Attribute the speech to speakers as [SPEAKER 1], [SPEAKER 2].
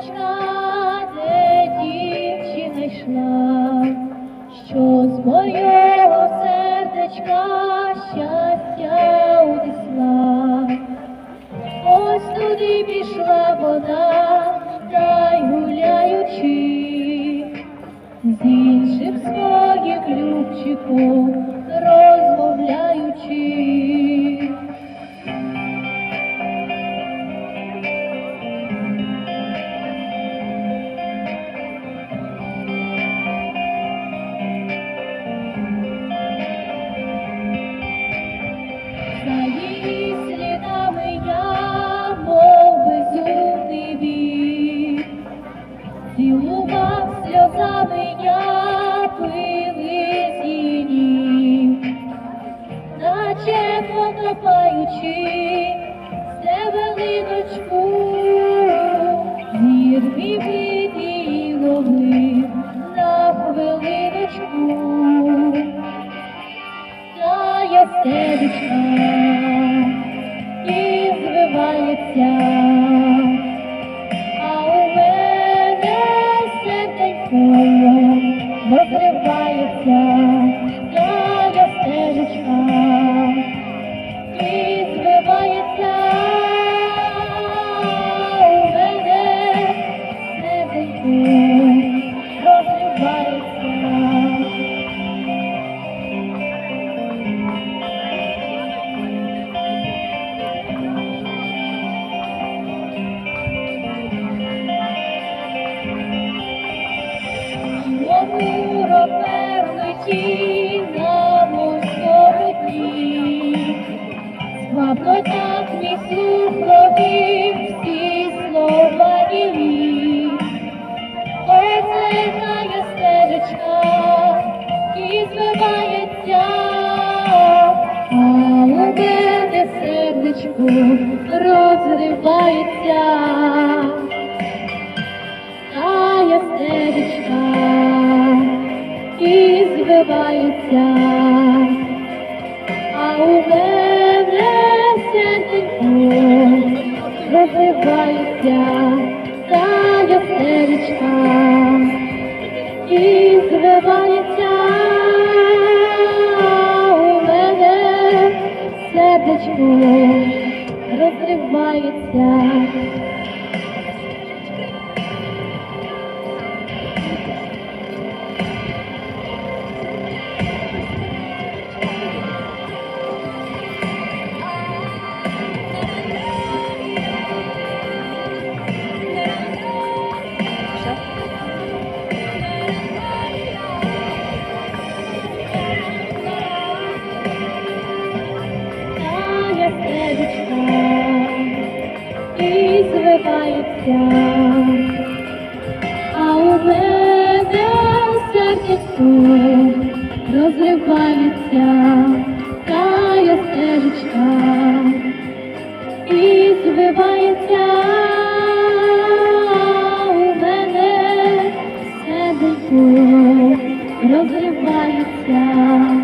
[SPEAKER 1] Садочка, де дівчина йшла, що з мого сердечка щастя унесла. Ось туди пішла вода, та й гуляючи, з інших своїх любчиком розмовляючи. Звивається, а у мене серденько розривається, тая стежечка і звивається, Свабно так мій слух всі слова. Ой, це стежечка і звивається, а у мене сердечко розривається. Тая стежечка і звивається, а у мене розвивається, тая стежечка і звивається, у мене сердечко. Розривається. Стежечка і звивається, а у мене сердечко розривається, тая стежечка і звивається, у мене серденько розривається.